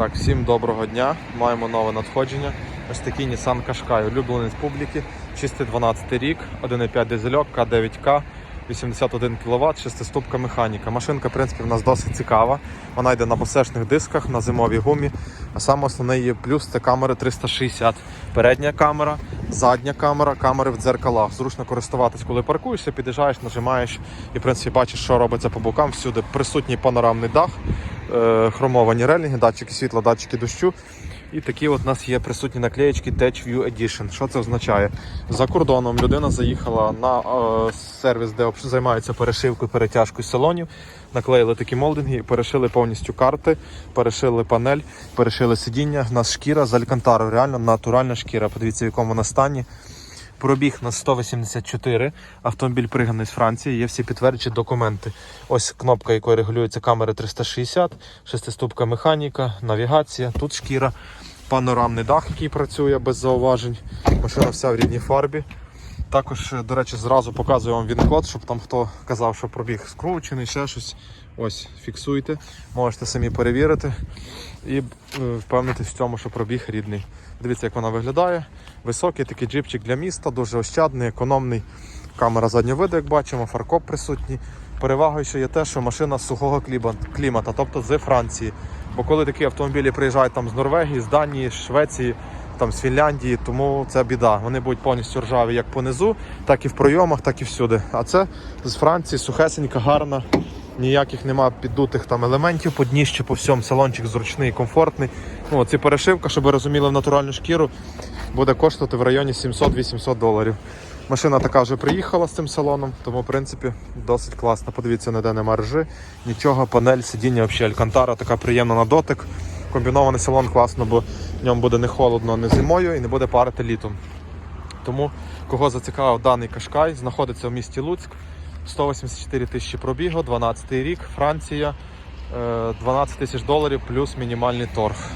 Так, всім доброго дня. Маємо нове надходження. Ось такий Nissan Qashqai, улюблений з публіки. Чистий 12 рік, 1,5 дизельок, К9К, 81 кВт, шестиступка механіка. Машинка, в принципі, в нас досить цікава. Вона йде на босешних дисках, на зимовій гумі. А саме основний її плюс це камери 360. Передня камера, задня камера, камери в дзеркалах. Зручно користуватись, коли паркуєшся, під'їжджаєш, нажимаєш і в принципі бачиш, що робиться по бокам. Всюди присутній панорамний дах, хромовані релінги, датчики світла, датчики дощу. І такі от у нас є присутні наклеєчки Tech View Edition. Що це означає? За кордоном людина заїхала на е, сервіс, де займаються перешивкою, перетяжкою салонів. Наклеїли такі молдинги, перешили повністю карти, перешили панель, перешили сидіння. У нас шкіра з алькантару, реально натуральна шкіра. Подивіться, в якому вона стані. Пробіг на 184. Автомобіль приганий з Франції. Є всі підтверджені документи. Ось кнопка, якою регулюється камера 360, шестиступка механіка, навігація. Тут шкіра, панорамний дах, який працює без зауважень. Машина вся в рідній фарбі. Також, е, до речі, зразу показую вам він-код, щоб там хто казав, що пробіг скручений, ще щось. Ось, фіксуйте, можете самі перевірити і е, впевнитись в цьому, що пробіг рідний. Дивіться, як вона виглядає. Високий такий джипчик для міста, дуже ощадний, економний. Камера заднього виду, як бачимо, фаркоп присутній. Перевагою ще є те, що машина з сухого клімата, тобто з Франції. Бо коли такі автомобілі приїжджають там з Норвегії, з Данії, з Швеції, там з Фінляндії, тому це біда. Вони будуть повністю ржаві як понизу, так і в пройомах, так і всюди. А це з Франції сухесенька, гарна. Ніяких нема піддутих там елементів по дніщі, по всьому салончик зручний, комфортний. Ну, ці перешивка, щоб ви розуміли, в натуральну шкіру буде коштувати в районі 700-800 доларів. Машина така вже приїхала з цим салоном, тому в принципі досить класно. Подивіться, ніде нема ржи, нічого, панель, сидіння, взагалі алькантара, така приємна на дотик. Комбінований салон класно, бо в ньому буде не холодно, не зимою і не буде парити літом. Тому кого зацікавив даний кашкай, знаходиться в місті Луцьк. 184 тисячі пробігу, 12 рік, Франція, е, 12 тисяч доларів плюс мінімальний торг.